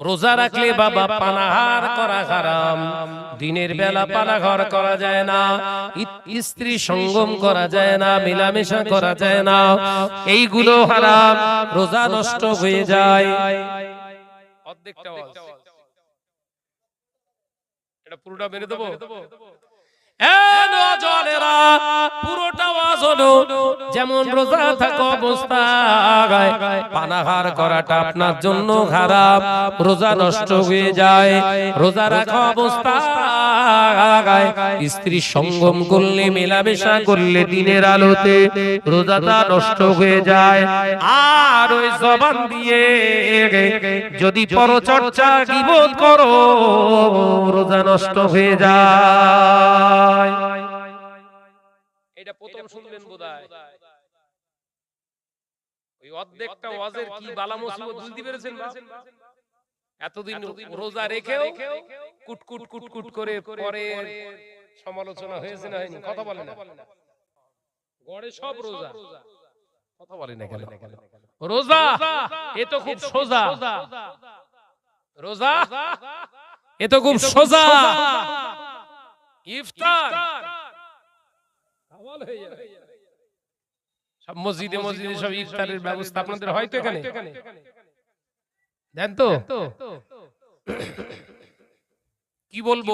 রোজা রাখলে বাবা পানাহার করা হারাম। দিনের বেলা পানাহার করা যায় না। স্ত্রী সঙ্গম করা যায় না মেলামেশা করা যায় না। এইগুলো হারাম। রোজা নষ্ট হয়ে যায়। অর্ধেকটা এটা পুরোটা মেরে দেবো? যেমন রোজা পানাহার করাটা আপনার জন্য খারাপ, রোজা নষ্ট হয়ে যায়, রোজা রাখা স্ত্রী সঙ্গম করলে, মেলামেশা করলে দিনের আলোতে রোজাটা নষ্ট হয়ে যায়। আর ওই জবান দিয়ে যদি পরচর্চা গিবোধ করো, রোজা নষ্ট হয়ে যায়। এটা প্রথম শুনলেন বোধহয়। ওই অর্ধেকটা ওয়াজের কি বালা মুসিবত বুঝতে পেরেছেন এতদিন রোজা রেখেও কুট কুট কুট কুট করে পরে সমালোচনা হয়েছে না হয়নি। কথা বলে না। গড়ে সব রোজা। কথা বলে না কেন? রোজা? এ তো খুব সোজা। রোজা? এ তো খুব সোজা। ইফতার। হয়ে সব মসজিদে মসজিদে সব ইফতারের ব্যবস্থা আপনাদের হয়তো এখানে? দেন তো? কি বলব?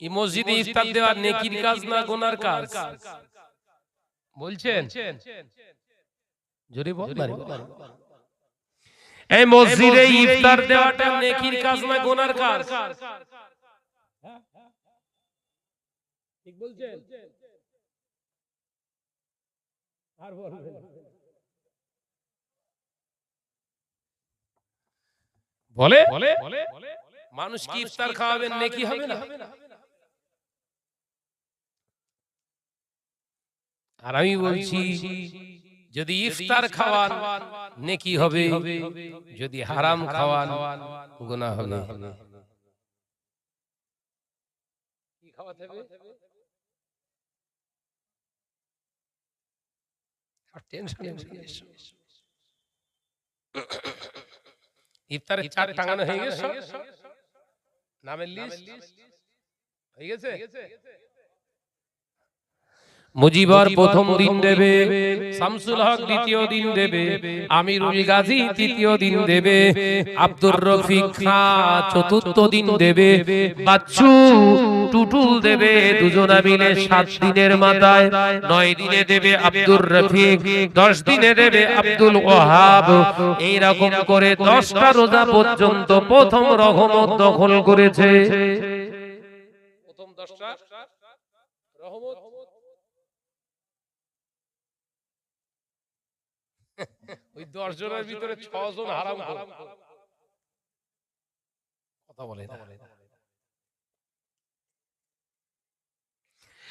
এই মসজিদে ইফতার দেওয়া নেকির কাজ না গোনার কাজ? বলছেন? জোরে বল। এই মসজিদে ইফতার দেওয়াটা নেকির কাজ না গোনার কাজ? ঠিক বলছেন? আর বলবেন বলে? মানুষ কি ইফতার খাওয়াবেন নেকি হবে না? আর আমি বলছি যদি ইফতার খাওয়ান নেকি হবে যদি হারাম খাওয়ান গুনাহ হবে? কি খাওয়াতে হবে? আর টেনশন ইফতারের চার টাঙানো হয়ে গেছে নামের লিস্ট হয়ে গেছে। মুজিবর প্রথম দিন দেবে শামসুল হক দ্বিতীয় দিন দেবে আমিরুল গাজী তৃতীয় দিন দেবে আব্দুর রফিক খাঁ চতুর্থ দিন দেবে বাচ্চু টুটুল দেবে দুজনা মিলে সাত দিনের মাথায় নয় দিনে দেবে আব্দুর রফিক দশ দিনে দেবে আব্দুল ওহাব এইরকম করে দশটা রোজা পর্যন্ত প্রথম রহমত দখল করেছে। প্রথম দশটা রহমত ওই দশ জনের ভিতরে ছজন হারাম হারাম কথা বলে না। হে নজরে যুবকেরা, ছেলেরা, বাচ্চারা, পর্দার শিরা মা বোনেরা,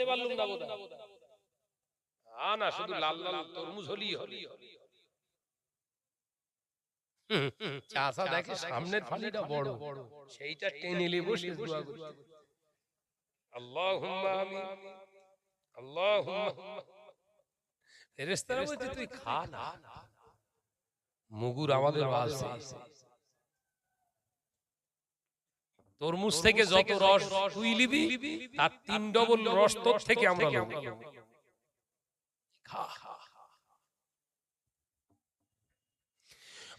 বোঝাতে পারলুম না বোধ না শুধু লাল লাল তরমুজ হলি হলি চাষা দেখে সামনের ফালিটা বড়। সেইটা টেনে নিলে বসে দোয়া করি আল্লাহুম্মা আমিন। আল্লাহুম্মা। ফেরেশতারা বলছে তুই খা না। মুগুর আমাদের আছে তরমুজ থেকে যত রস তুই লিবি তার তিন ডবল রস তোর থেকে আমরা খা।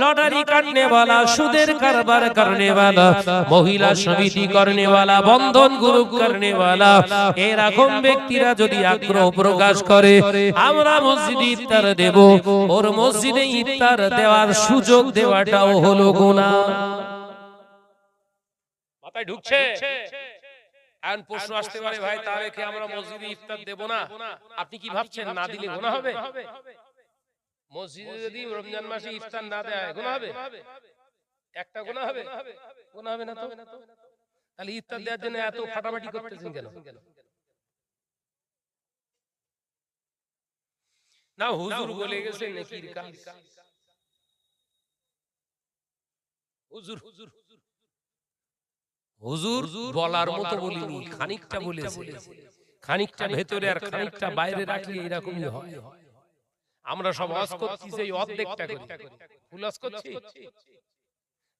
লটারি কাটনে वाला সুদের কারবার করনে वाला মহিলা সমিতি করনে वाला বন্ধন গ্রুপ করনে वाला এরকম ব্যক্তিরা যদি আগ্রহ প্রকাশ করে আমরা মসজিদে ইফতার দেব ওর মসজিদে ইফতার দেওয়ার সুযোগ দেওয়াটাও হলো গুনাহ মাথায় ঢুকছে এখন প্রশ্ন আসতে পারে ভাই তাহলে কি আমরা মসজিদে ইফতার দেব না আপনি কি ভাবছেন না দিলে গুনাহ হবে মসজিদে যদি রমজান মাসে ইফতার না দেয় গুনাহ হবে? একটা গুনাহ হবে? গুনাহ হবে। না তো? তাহলে ইফতার দেওয়ার জন্য এত ফাটাফাটি করতেছেন কেন? না হুজুর বলে গেছে নেকির কাজ। হুজুর হুজুর হুজুর। বলার মতো বলিনি খানিকটা বলেছে। খানিকটা ভেতরে আর খানিকটা বাইরে রাখলে এরকমই হয়। আমরা সব ওয়াজ করছি সেই অর্ধেকটা করি। ফুল ওয়াজ করছি?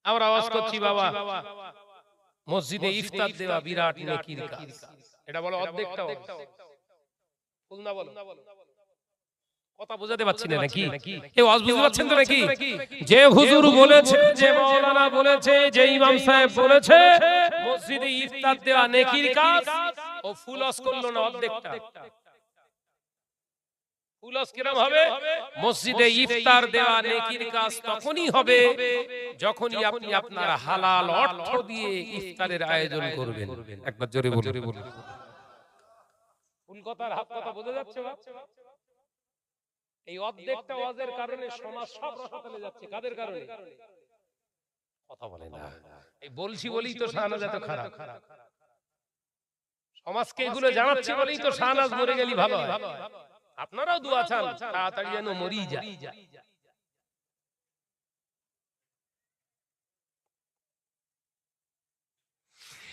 আমরা ওয়াজ করছি বাবা। মসজিদে ইফতার দেওয়া বিরাট নেকির কাজ। এটা বলো অর্ধেকটা ফুল না বলো। কথা বোঝাতে পারছি না নাকি? ওয়াজ বুঝতে পারছেন তো নাকি? যে হুজুর বলেছে যে মাওলানা বলেছে যে ইমাম সাহেব বলেছে মসজিদে ইফতার দেওয়া নেকির কাজ। ও ফুলস করল না অর্ধেকটা। ফুলস কিরম হবে? মসজিদে ইফতার দেওয়া নেকির কাজ তখনই হবে যখনই আপনি আপনার হালাল অর্থ দিয়ে ইফতারের আয়োজন করবেন। একবার জোরে বলুন। ফুল কথার হাত কথা বোঝা যাচ্ছে এই অর্ধেকটা ওয়াজের কারণে সমাজ সব রসাতলে যাচ্ছে। কাদের কারণে? কথা বলে না। এই বলছি বলেই তো শাহনাজ এত খারাপ। সমাজকে এগুলো জানাচ্ছি বলেই তো শাহনাজ মরে গেলি ভালো হয়। আপনারাও দোয়া চান তাড়াতাড়ি যেন মরি যায়।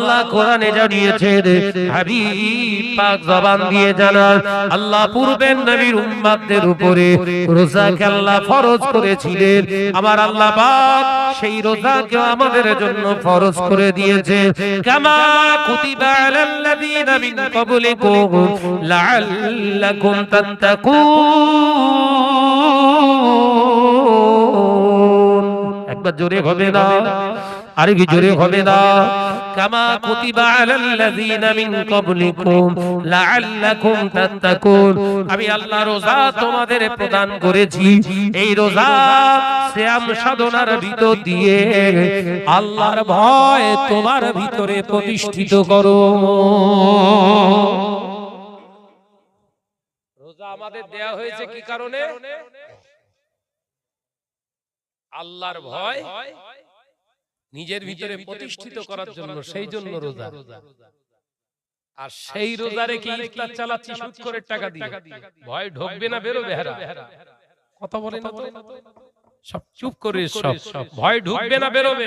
আল্লাহ কোরআনে জানিয়েছেন, হাবিব পাক জবান দিয়ে জানান, আল্লাহ পূর্বের নবীর উম্মতদের উপরে রোজাকে আল্লাহ ফরজ করেছিলেন। আবার আল্লাহ পাক সেই রোজাকে আমাদের জন্য ফরজ করে দিয়েছে কামা কুতিবা আলাল্লাযীনা মিন ক্বাবলিকুম লাআল্লাকুম তাত্তাকুন। একবার জোরে হবে না? আরে কি জোরে হবে না। কামা কুতিবা আলাল্লাযীনা মিন ক্বাবলিকুম লাআল্লাকুম তাত্তাকুন। আমি আল্লাহ রোজা তোমাদের প্রদান করেছি। এই রোজা সিয়াম সাধনার ভিতর দিয়ে আল্লাহর ভয় তোমার ভিতরে প্রতিষ্ঠিত করো। রোজা আমাদের দেয়া হয়েছে কি কারণে? আল্লাহর ভয় নিজের ভিতরে প্রতিষ্ঠিত করার জন্য সেই জন্য রোজা। আর সেই রোজারে কি ইফতার চালাচ্ছি সুদ করে টাকা দিয়ে? ভয় ঢোকবে না বেরোবে হেরা কথা বলে না তো? সব চুপ করে সব ভয় ঢুকবে না বেরোবে।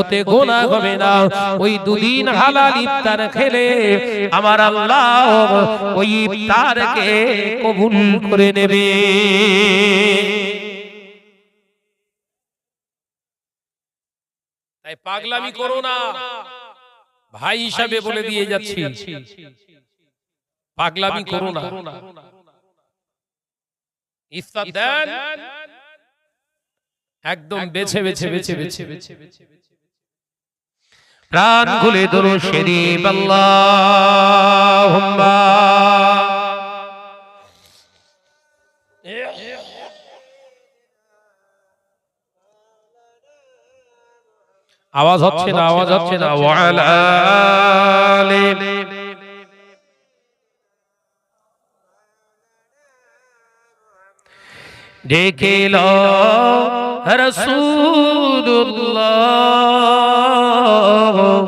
ওতে গোনা হবে না। ওই দুদিন হালাল ইফতার খেলে আমার আল্লাহ ওই ইফতারকে কবুল করে নেবে। তাই পাগলামি করো না। ভাই হিসাবে বলে দিয়ে যাচ্ছি। পাগলামি করো না। ইফতার দেন। একদম বেছে বেছে বেছে বেছে বেছে বেছে প্রাণ খুলে ধরো শরীফ আল্লাহ আওয়াজ হচ্ছে না আওয়াজ হচ্ছে না ওয়াল আলিম দেখিল রসুল্লাহ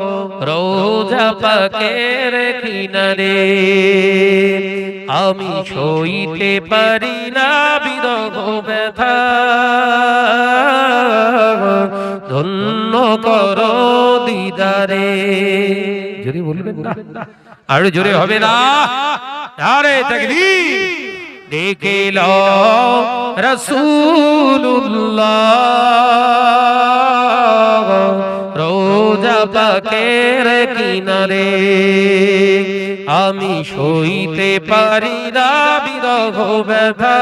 রোজা পাকের কিনারে আমি সইতে পারি না বিরহ ব্যথা। ধন্য কর দিদারে। জোরে বলবেন না। আরও জোরে হবে না। আরে দেখিল রসুল্লাহ রোজা পাকের কিনারে আমি সইতে পারি না বিরহ ব্যথা।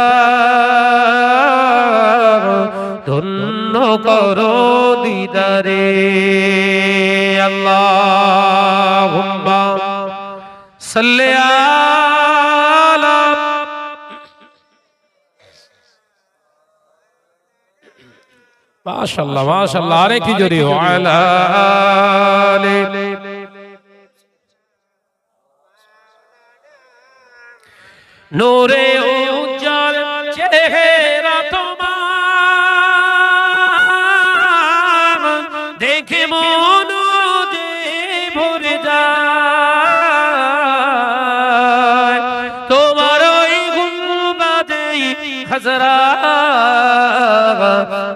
ধন্য করো দিদারে। আল্লাহ সাল্লে মাশাআল্লাহ মাশাল্লাহ আরে কি জোরে? নূরে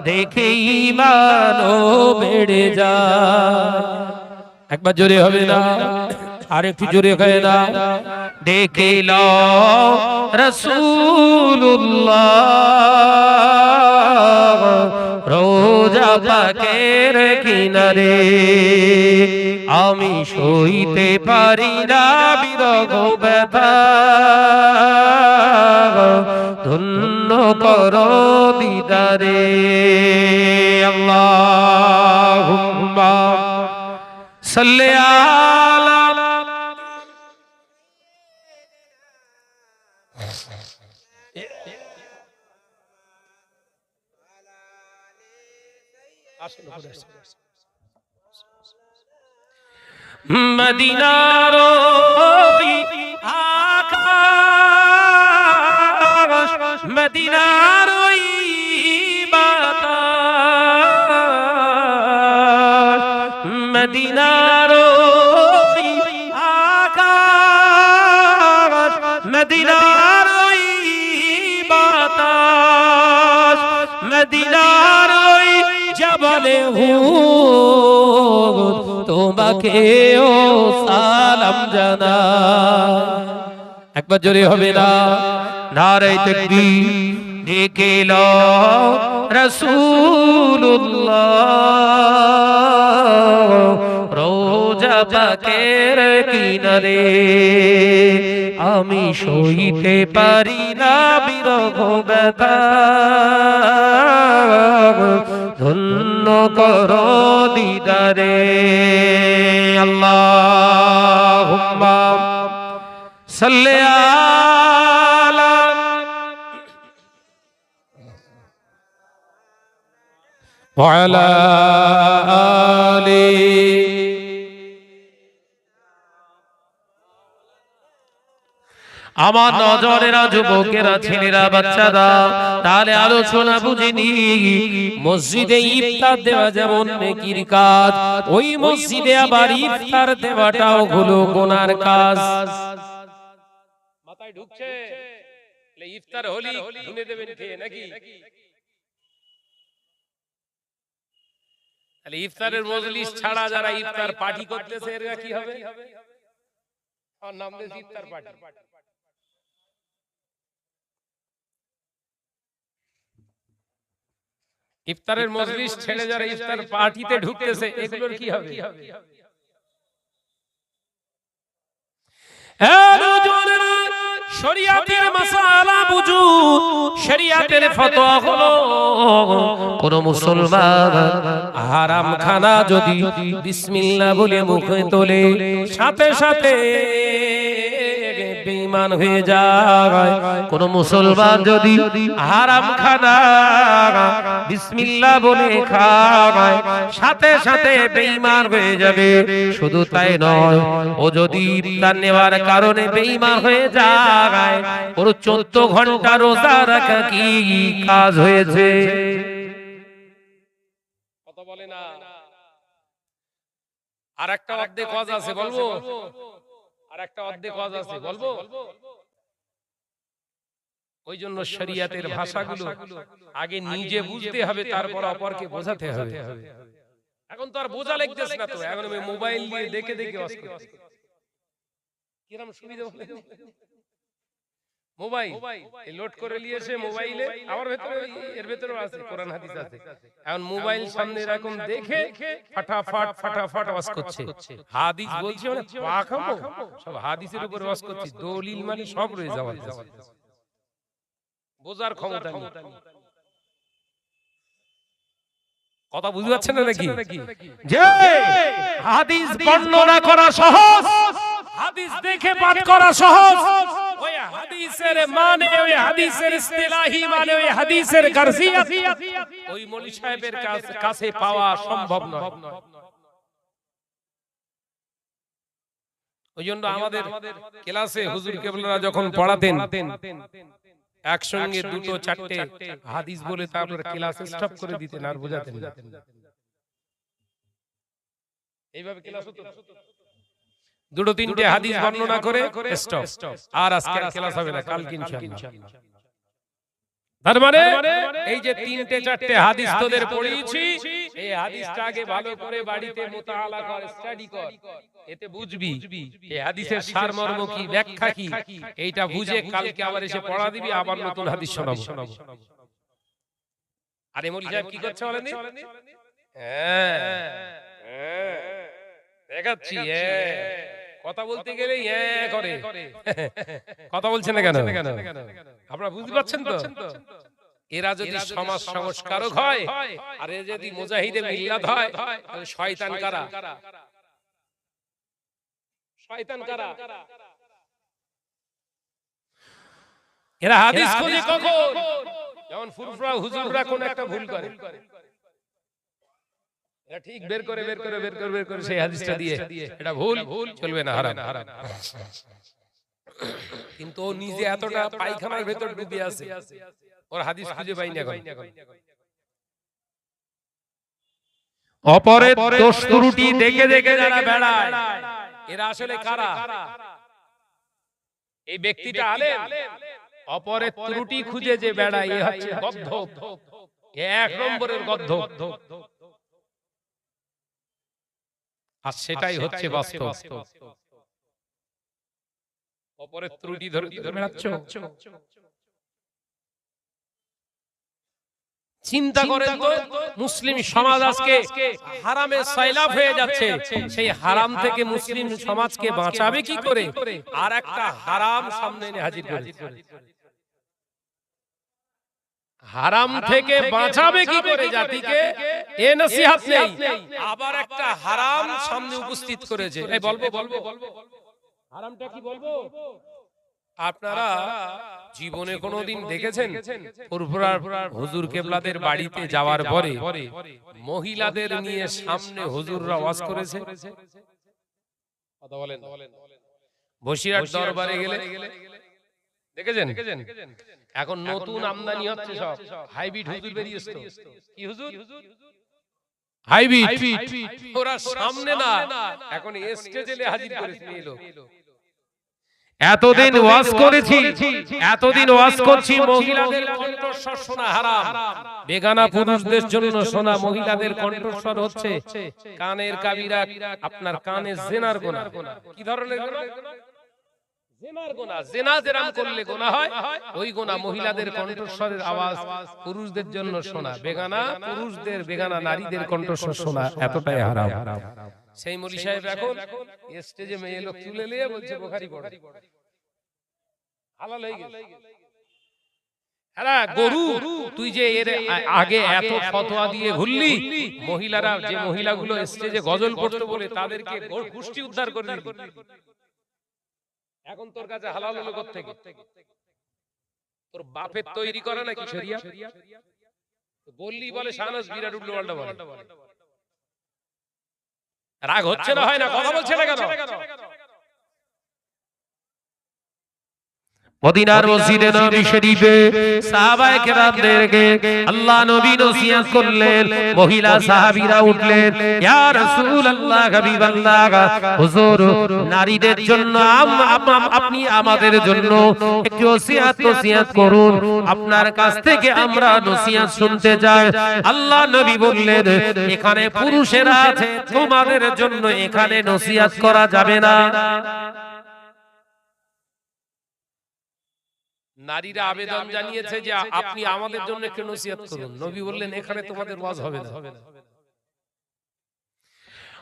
দেখে ইমানও বেড়ে যায়। একবার জোরে হবে না? আর একটু জোরে হয় না দেখিল রসুল্লাহ রোজা পাকের কিনারে আমি সইতে পারি না বিরহ ব্যথা। ধন্য কর দিদারে। আল্লাহ সাল্লে মদিনার আকাশ তোমাকে ও সালাম জানা একবার জোরে হবে না। নারাই তাকবীর দেখিল রাসূলুল্লাহ। রোজা পাকের কিনারে আমি সইতে পারি না বিরহ ব্যথা ধন্য কর দিদারে আল্লাহ সাল্লে আলা وعلى آله আমার নজরেরা যুবকেরা ছেলেরা বাচ্চারা তাহলে আলোচনা বুঝিনি। মসজিদে ইফতার দেওয়া যেমন নেকির কাজ ওই মসজিদে আবার ইফতার দেওয়াটাও হলো গোনার কাজ। মাথায় ঢুকছে? ইফতার হলি শুনে দেবেন খেয়ে নাকি? তাহলে ইফতারের মজলিস ছাড়া যারা ইফতার পার্টি করতেছে এরা কি হবে? আর নাম ইফতার পার্টি। ইফতারের মজলিস ছেড়ে যারা ইফতার পার্টিতে ঢুকতেছে এগুলোর কি হবে? শরিয়াতের মাসালা বুঝু শরিয়াতের ফতোয়া হলো কোন মুসলমান হারাম খানা যদি বিসমিল্লাহ বলে মুখে তোলে সাথে সাথে বেঈমান হয়ে যায়। কোন মুসলমান যদি হারাম খানা বিসমিল্লাহ বলে খায়, সাথে সাথে বেঈমান হয়ে যাবে। শুধু তাই নয়, ও যদি ইফতার নেওয়ার কারণে বেঈমান হয়ে যায়, ওর 14 ঘণ্টা রোজা রাখা কি কাজ হয়েছে? আর একটা অর্ধেক কাজ আছে, বলব? আর একটা অর্ধেক কাজ আছে বলব? ওই জন্য শরিয়াতের ভাষাগুলো আগে নিজে বুঝতে হবে তারপর অপরকে বোঝাতে হবে। এখন তো আর বোঝা লাগতেছে না তো এখন আমি মোবাইল দিয়ে দেখে দেখে কিরম সুবিধা মোবাইল। লোড করে নিয়েছে মোবাইলে। আমার ভেতরে এর ভেতরেও আছে কোরআন হাদিস আছে। এখন মোবাইল সামনে এরকম দেখে ফাটাফাট ফাটাফাট ওয়াজ করছে। হাদিস বলছি মানে পাখামো সব হাদিসের উপর ওয়াজ করছি। দলিল মানে সব রয়ে যাওয়ার বোঝার ক্ষমতা নেই। কথা বুঝতে পারছেন না নাকি? যে হাদিস বর্ণনা করা সহজ। হাদিস দেখে পাঠ করা সহজ। হাদিসের মানে ওই হাদিসের ইস্তিলাহি মানে ওই হাদিসের গার্জিয়াত। ওই মলি সাহেবের কাছে পাওয়া সম্ভব নয়। ওই জন্য আমাদের ক্লাসে হুজুর কেবলরা যখন পড়াতেন একসঙ্গে দুটো চারটে হাদিস বলে তারপর ক্লাস স্টপ করে দিতেন আর বোঝাতেন এইভাবে ক্লাস হতো? দুটো তিনটে হাদিস বর্ণনা করে স্টপ আর আজকে ক্লাস হবে না কালকে ইনশাআল্লাহ। তার মানে এই যে তিনটে চারটে হাদিস তোদের পড়িয়েছি এই হাদিসটা আগে ভালো করে বাড়িতে মোতালা কর স্টাডি কর এতে বুঝবি এই হাদিসের সারমর্ম কি ব্যাখ্যা কি? এইটা বুঝে কালকে আবার এসে পড়া দিবি আবার নতুন হাদিস শোনাবো। আরে মলি সাহেব কি করছে বলেন হ্যাঁ। হ্যাঁ। দেখাচ্ছি হ্যাঁ। কথা বলতে গেলে করে। কথা বলছেন না কেন? আপনারা বুঝতে পারছেন তো? এরা যদি সমাজ সংস্কারক হয় আর এ যদি মুজাহিদে মিল্লাত হয় তাহলে শয়তান কারা? শয়তান কারা? এরা হাদিস খোঁজে কখন? যেমন ফুরফুরা হুজুররা কোন একটা ভুল করে। ঠিক বের করে বের করে বের করে বের করে সেই হাদিসটা দিয়ে। এটা ভুল চলবে না হারাম। কিন্তু ও নিজে এতটা পায়খানার ভেতর ডুবে আছে। ওর হাদিস খুঁজে পাইনি এখন। অপরের দোষ ত্রুটি দেখে দেখে যারা বেড়ায়। এরা আসলে কারা? এই ব্যক্তিটা আলেম। অপরের ত্রুটি খুঁজে যে বেড়ায় এ হচ্ছে গদ্ধ। এক নম্বরের গদ্ধ। আর সেটাই হচ্ছে বাস্তব। অপরের ত্রুটি ধরে চিন্তা করেন তো মুসলিম সমাজ আজকে হারামে সয়লাভ হয়ে যাচ্ছে। সেই হারাম থেকে মুসলিম সমাজকে বাঁচাবে কি করে? আর একটা হারাম সামনে এনে হাজির হারাম থেকে বাঁচাবে কি করে জাতিকে? এ নসিহত নেই। আবার একটা হারাম সামনে উপস্থিত করেছে। এই বলব বলব। বলব। হারামটা কি বলব? আপনারা জীবনে কোনোদিন দেখেছেন? হুজুর কেবলাদের বাড়িতে যাওয়ার পরে মহিলাদের নিয়ে সামনে হুজুররা ওয়াজ করেছে। কথা বলেন। বসিরহাট দরবারে গেলে দেখেছেন? এখন নতুন আমদানি হচ্ছে সব। হাইব্রিড হুজুর বেরিয়েছে তো। কি হুজুর? হাইব্রিড। ওরা সামনে না। এখন স্টেজে হাজির করেছে এই লোক এতদিন ওয়াজ করেছি। এতদিন ওয়াজ করছি মহিলাদের কণ্ঠস্বর শোনা হারাম। বেগানা পুরুষদের জন্য শোনা মহিলাদের কণ্ঠস্বর হচ্ছে কানের কাবিরা আপনার কানে জেনার গোনা। কি ধরনের গরু, তুই যে এর আগে এত ফতোয়া দিয়ে ঘুরলি, মহিলারা, যে মহিলাগুলো স্টেজে গজল পড়তো বলে তাদেরকে উদ্ধার করে এখন তোর কাছে হালাল হলো থেকে তোর বাপের তৈরি করে নাকি শরিয়া? বললি বলে শাহনাজ বিরাট উল্টো পাল্টা বলে। রাগ হচ্ছে না হয় না? কথা বলছে না কেন? মদিনার মসজিদে নবী শরীফে সাহাবায়ে কেরামদেরকে আল্লাহ নবী নসিহত করলেন মহিলা সাহাবীরা উঠলেন ইয়া রাসূলুল্লাহ হাবিবাল্লাহ হুজুর নারীদের জন্য আপনি আমাদের জন্য একটু নসিহত নসিহত করুন আপনার কাছ থেকে আমরা নসিহত শুনতে চাই। আল্লাহ নবী বললেন এখানে পুরুষেরা আছে তোমাদের জন্য এখানে নসিহত করা যাবে না। নারীরা আবেদন জানিয়েছে যে আপনি আমাদের জন্য একটু নসিহত করুন। নবী বললেন এখানে তোমাদের ওয়াজ হবে না।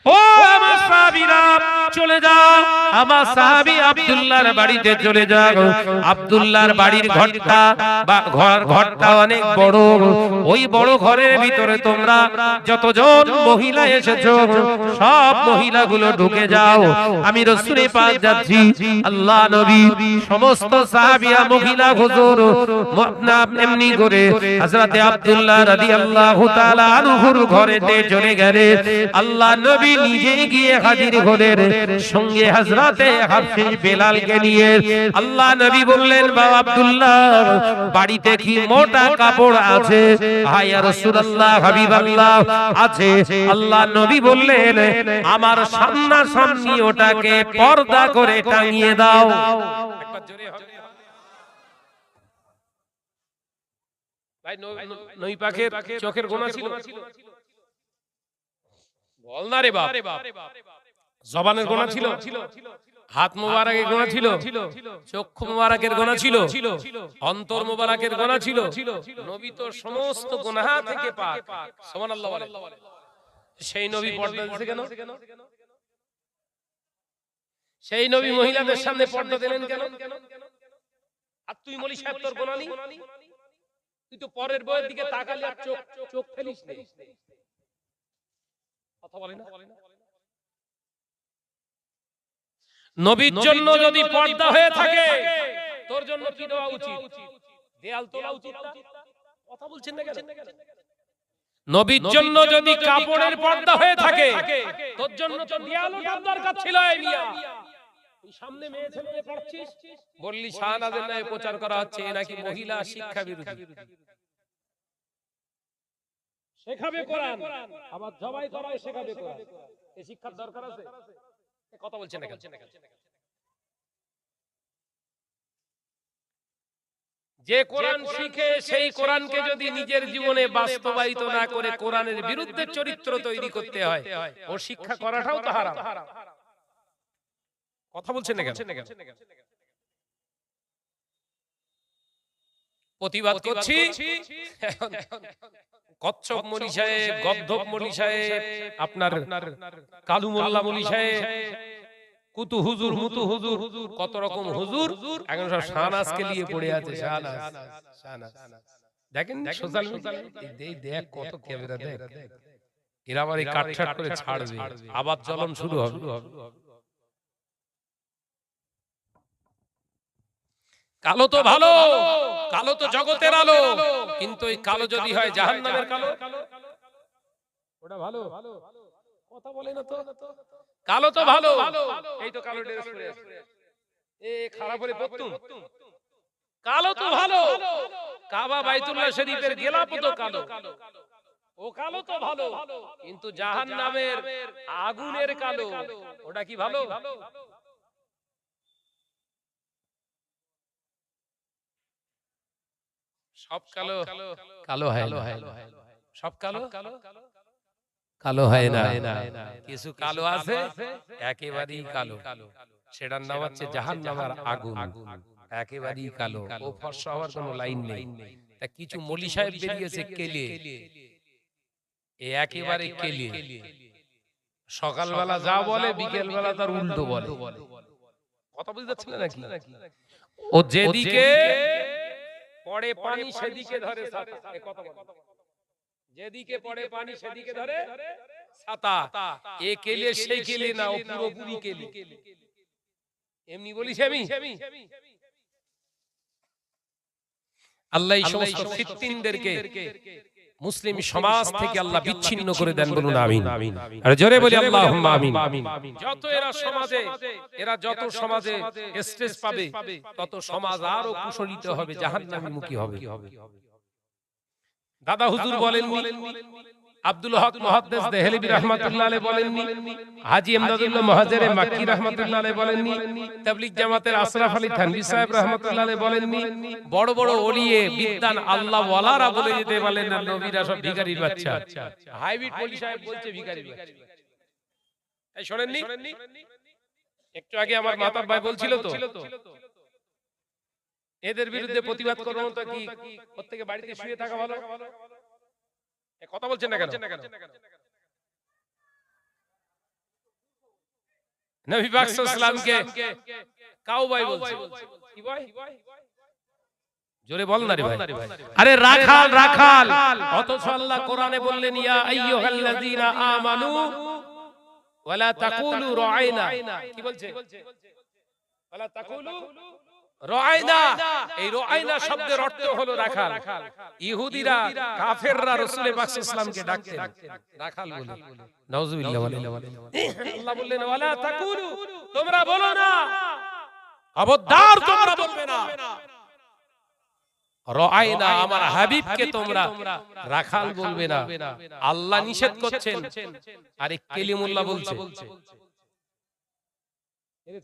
ও আমার সাহাবীরা, চলে যাও। আমার সাহাবী আব্দুল্লাহর বাড়িতে চলে যাও। আব্দুল্লাহর বাড়ির ঘরটা বা ঘর, ঘরটা অনেক বড়। ওই বড় ঘরের ভিতরে তোমরা যতজন মহিলা এসেছ, সব মহিলাগুলো ঢুকে যাও। আমি রসুলে পাক যাচ্ছি, আল্লাহ নবী, সমস্ত সাহাবিয়া মহিলা, হুজুর এমনি করে হযরতে আব্দুল্লাহ রাদিয়াল্লাহু তাআলা আনহুর ঘরেতে চলে গেলে আল্লাহ নবী নিজে গিয়ে হাজির হলেন সঙ্গে হযরতে হাফসি বেলালকে নিয়ে আল্লাহ নবী বললেন, বাবা আব্দুল্লাহ, বাড়িতে কি মোটা কাপড় আছে? হায়া রাসূলুল্লাহ, হাবিবাল্লাহ, আছে। আল্লাহ নবী বললেন, আমার সামনা সামনি ওটাকে পর্দা করে টাঙিয়ে দাও। ভাই নই পাখের চোখের গোনা ছিল? বল না রে বাপ। জবানের গোনা ছিল। হাত মোবারকের গোনা ছিল। চক্ষু মোবারকের গোনা ছিল। অন্তর মোবারকের গোনা ছিল। নবী তো সমস্ত গোনা থেকে পাক। সুবহানাল্লাহ সেই নবী পর্দা দিয়েছে কেন? সেই নবী মহিলাদের সামনে পর্দা দিলেন কেন? আর তুই বলিস সাহেব তোর গোনা নেই তুই তো পরের বইয়ের দিকে তাকালে আর চোখ চোখ ফেলিস নে। কথা বলে না। নবীর জন্য যদি পর্দা হয়ে থাকে তোর জন্য কি দেওয়া উচিত? দেয়াল তোলা উচিত কথা বলছেন না কেন? নবীর জন্য যদি কাপড়ের পর্দা হয়ে থাকে তোর জন্য তো দেয়াল ওঠার দরকার ছিল এই মিয়া। সামনে মেয়ে ছেলে পড়ছিস? বললি শাহনাজের নামে প্রচার করা হচ্ছে নাকি মহিলা শিক্ষা বিরোধী। শেখাবে কোরআন। আবার জবাই করায় শেখাবে কোরআন। এই শিক্ষার দরকার আছে? কথা বলছেন না যে কোরআন শিখে সেই কোরআনকে যদি নিজের জীবনে বাস্তবায়িত না করে কোরআনের বিরুদ্ধে চরিত্র তৈরি করতে হয় ও শিক্ষা করাটাও তো হারাম। কথা বলছেন না কেন? প্রতিবাদ করছি। কচ্ছপ মলি সাহেব গদ্ধব মলি সাহেব আপনার কালু মোল্লা মলি সাহেব কুতু হুজুর মুতু হুজুর কত রকম হুজুর এখন সব শাহনাজকে নিয়ে পড়ে আছে শাহনাজ শাহনাজ দেখেন সোশ্যাল মিডিয়ায় দেখ কত ক্যামেরা দেখ। এরা আবার এই কাটছাট করে ছাড়বে। আবার চলন শুরু হবে। কালো তো ভালো কালো তো জগতের আলো। কিন্তু এই কালো যদি হয় জাহান্নামের কালো। ওটা ভালো। কথা বলে না তো। কালো তো ভালো। এই তো কালো ড্রেস পরে আছে এ খারাপ হলে পড়তুম কালো তো ভালো। কাবা বাইতুল্লাহ শরীফের গেলাপ তো কালো। ও কালো তো ভালো। কিন্তু জাহান্নামের আগুনের কালো। ওটা কি ভালো? সব কালো। কালো। হয় না। সব কালো? কালো? হয় না। কিছু কালো আছে একেবারেই কালো। সেটার নাম হচ্ছে জাহান নামার আগুন। একেবারেই কালো। ও ফর্সা হওয়ার কোনো লাইন নেই। তা কিছু মলি সাহেব বেরিয়েছে কেলে এ একেবারে কেলে সকালবেলা যা বলে বিকেল বেলা তার উল্টো বলে। কথা বুঝতে পারছেন নাকি? ও যেদিকে পড়ে পানি সেদিকে ধরে। যেদিকে পড়ে পানি সেদিকে ধরে ছাতা এ কেলে সে কেলে না ও পুরোপুরি কেলে। এমনি বলিস আমি আল্লাহ এই সমস্ত মুসলিম সমাজ থেকে আল্লাহ বিচ্ছিন্ন করে দেন বলুন আমিন। আর জোরে বলি আল্লাহুম্মা আমিন। যত এরা সমাজে এরা যত সমাজে স্ট্রেস পাবে তত সমাজ আরও কুশলিত হবে জাহান্নামী মুখী হবে। দাদা হুজুর বলেননি? আব্দুল হক মুহাদ্দিস দেহলভী রাহমাতুল্লাহ আলাইহি বলেননি। হাজী ইমদাদুল্লাহ মুহাজিরে মাক্কি রাহমাতুল্লাহ আলাইহি বলেননি। তাবলীগ জামাতের আশরাফ আলী থানভী সাহেব রাহমাতুল্লাহ আলাইহি বলেননি। বড় বড় ওলিয়ে বিদ্যান আল্লাহ ওয়ালারা বলে যেতে বলেন না, নবীরা সব ভিখারির বাচ্চা। হাইব্রিড পলি সাহেব বলছে ভিখারির বাচ্চা। এই শুনেননি? একটু আগে আমার মাতার ভাই বলছিল তো, এদের বিরুদ্ধে প্রতিবাদ করব তো কি প্রত্যেকে বাড়িতে শুয়ে থাকা ভালো? কথা বলছেন না কেন? নবী পাক সাল্লামকে কাউ ভাই বলছে কি ভাই? জোরে বল না রে ভাই। আরে রাখাল রাখাল অথচ আল্লাহ কোরআনে বললেন ইয়া আইয়ুহাল্লাযীনা আমানু ওয়ালা তাকুলু রাআইনা কি বলছে? ওয়ালা তাকুলু রাআইনা এই রাআইনা শব্দের অর্থ হলো রাখাল। ইহুদিরা কাফেররা রাসূল পাক সাল্লামকে ডাকতেন। রাখাল বলে। নাউজুবিল্লাহ আল্লাহ বললেন ওয়ালা তাকুলু তোমরা বলো না। খবরদার তোমরা বলবে না। রাআইনা আমার হাবিবকে তোমরা রাখাল বলবে না। আল্লাহ নিষেধ করছেন। আরে কেলিমুল্লাহ বলছে।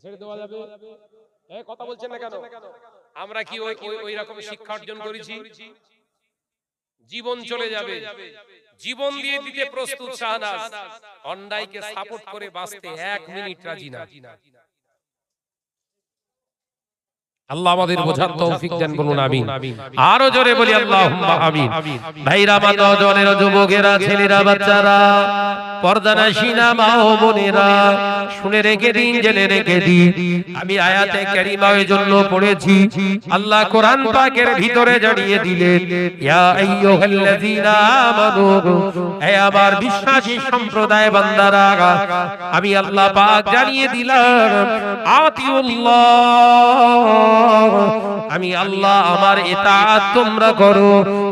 ছেড়ে দেওয়া যাবে। কথা বলছেন না কেন? আমরা কি ওই রকম শিক্ষা অর্জন করেছি? জীবন চলে যাবে। জীবন দিয়ে দিতে প্রস্তুত শাহনাজ। অন্যায়কে সাপোর্ট করে বাঁচতে এক মিনিট রাজি না। আল্লাহ আমাদের বোঝার তৌফিক দেন বলুন আমিন। আরও জোরে বলি আল্লাহুম্মা আমিন। ভাইরা মা নজনের যুবকেরা ছেলেরা বাচ্চারা পর্দানাসীনা মা ও বোনেরা শুনে রেখে দিন জেনে রেখে দিন। আমি আয়াতে কারিমা এর জন্য পড়েছি। আল্লাহ কোরআন পাকের ভিতরে জানিয়ে দিলেন ইয়া আইয়ুহাল্লাযীনা আমানু হে আমার বিশ্বাসী সম্প্রদায় বান্দারা আমি আল্লাহ পাক জানিয়ে দিলাম আতিউল্লাহ। আমি আল্লাহ আমার এটা তোমরা করো।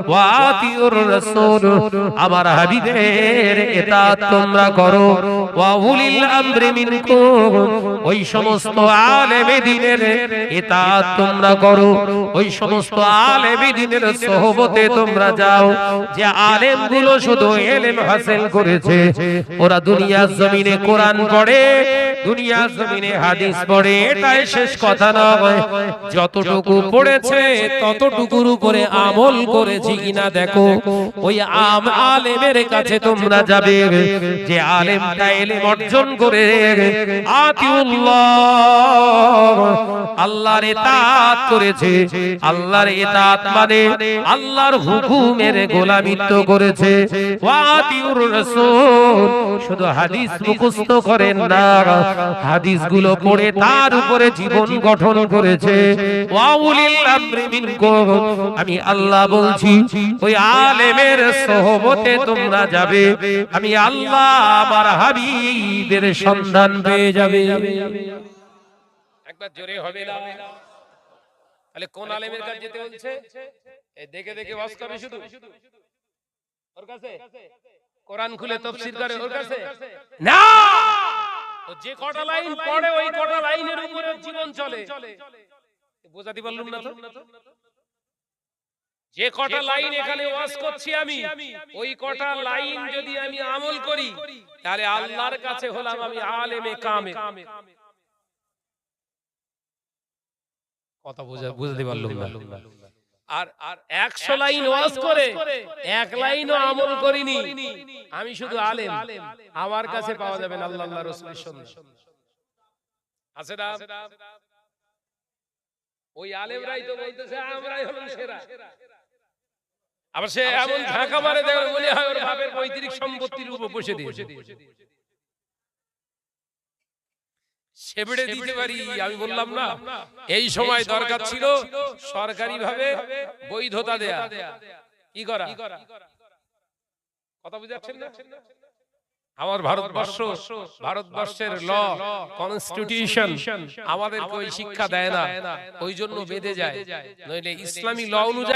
ওয়া আতিউর রাসূল, আমার হাবিবের ইতাআত তোমরা করো। ওয়া উলিল আমরি মিনকুম, ওই সমস্ত আলেমে দ্বীনের তোমরা করো। ওই সমস্ত আলেমে দ্বীনের তোমরা যাও। যে আলেমগুলো শুধু হাসিল করেছে, ওরা দুনিয়ার জমিনে কোরআন পড়ে, দুনিয়ার জমিনে হাদিস পড়ে, এটাই শেষ কথা নয়। যতটুকু পড়েছে, ততটুকুর উপরে আমল করেছি। কিনা দেখো, ওই আম আলেমের কাছে তোমরা যাবে, যে আলেমটা এলেম অর্জন করে। আতিউল্লাহ আল্লাহর ইতাআত করেছে। আল্লাহর ইতাআত মানে আল্লাহর হুকুমের গোলামিত্ব করেছে। ওয়া আতিউর রাসূল শুধু হাদিস মুখস্থ করেন না, হাদিসগুলো পড়ে তার উপরে জীবন গঠন করেছে। ওয়া উলিল আমরি মিনকুম, আমি আল্লাহ বলছি ওই আলেমের সোহবতে তোমরা যাবে। আমি আল্লাহ আমার হাবিবের সন্ধান পেয়ে যাবে। একবার জোরে হবে না। তাহলে কোন আলেমের কাছে যেতে বলছে? দেখে দেখে ওয়াজ করবে শুধু। ওর কাছে? কোরআন খুলে তাফসীর করে ওর কাছে? না! ও যে কটা লাইন পড়ে, ওই কটা লাইনের উপরে জীবন চলে। বোঝাতে পারলুম না তো? যে কটা লাইন এখানে ওয়াজ করছি আমি ওই কটা লাইন যদি আমি আমল করি তাহলে আল্লাহর কাছে হলাম আমি আলেমে কামে। কথা বুঝা বুঝতে পারলুম না। আর আর একশো লাইন ওয়াজ করে এক লাইনও আমল করিনি। আমি শুধু আলেম। আমার কাছে পাওয়া যাবে না আল্লাহ আল্লাহ রসুলের সন্ধান আছে না ওই আলেমরাই তো বলতেছে আমরাই হলাম সেরা। আবার সে এমন ঢাকা মারে দেওয়ার মনে হয় ওর বাপের পৈতৃক সম্পত্তির উপর বসে দিয়েছে সেবেড়ে দিতে পারি আমি বললাম না। এই সময় দরকার ছিল সরকারি ভাবে বৈধতা দেয়া। কি করা? কথা বুঝাচ্ছেন না? আমার ভারতবর্ষ ভারতবর্ষের ল কনস্টিটিউশন আমাদেরকে ওই শিক্ষা দেয় না। ওই জন্য বেঁধে যায়। নইলে ইসলামী ল অনুযায়ী